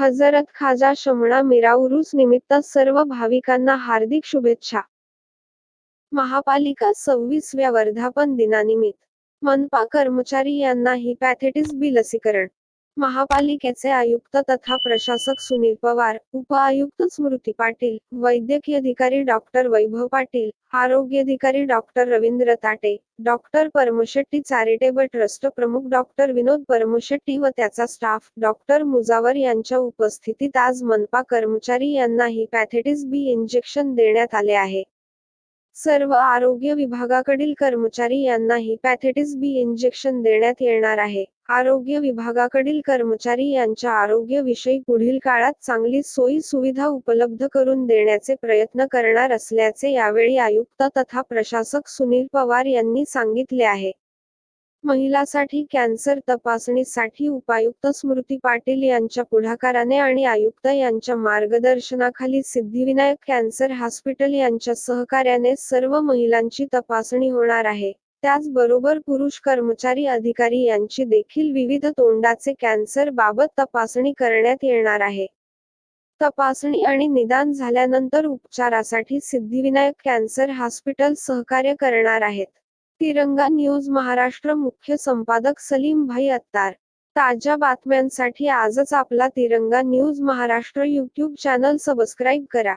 हजरत खाजा शमणा मिराउरुस निमित्त सर्व भाविकांना हार्दिक शुभेच्छा. महापालिका सव्वीसव्या वर्धापन दिनानिमित्त मनपा कर्मचारी यांना हिपॅथेटिस बी लसीकरण. महापालिकेचे आयुक्त तथा प्रशासक सुनील पवार उपआयुक्त स्मृती पाटील वैद्यकीय अधिकारी डॉक्टर वैभव पाटील आरोग्य अधिकारी doctor Ravindra Tate doctor Paramshetti charitable trust प्रमुख डॉक्टर विनोद परमशेट्टी व त्याचा स्टाफ डॉक्टर मुजावर यांच्या उपस्थितीत आज मनपा कर्मचारी यांना हिपॅथेटिस बी इंजेक्शन देण्यात आले आहे. सर्व आरोग्य विभागाकडील कर्मचारी यांनाही पॅथेटिस बी इंजेक्शन देण्यात येणार आहे. आरोग्य विभागाकडील कर्मचारी यांच्या आरोग्याविषयी पुढील काळात चांगली सोयी सुविधा उपलब्ध करून देण्याचे प्रयत्न करणार असल्याचे यावेळी आयुक्त तथा प्रशासक सुनील पवार यांनी सांगितले आहे. महिलासाठी कॅन्सर तपासणीसाठी उपायुक्त स्मृती पाटील यांच्या पुढाकाराने आणि आयुक्त यांच्या मार्गदर्शनाखाली सिद्धिविनायक कॅन्सर हॉस्पिटल यांच्या सहकार्याने सर्व महिलांची तपासणी होणार आहे. त्याचबरोबर पुरुष कर्मचारी अधिकारी यांची देखील विविध तोंडाचे कॅन्सर बाबत तपासणी करण्यात येणार आहे. तपासणी आणि निदान झाल्यानंतर उपचारासाठी सिद्धिविनायक कॅन्सर हॉस्पिटल सहकार्य करणार आहेत. तिरंगा न्यूज महाराष्ट्र मुख्य संपादक सलीम भाई अत्तार. ताज्या बातम्यांसाठी आजच आपला Tiranga news Maharashtra YouTube channel subscribe करा.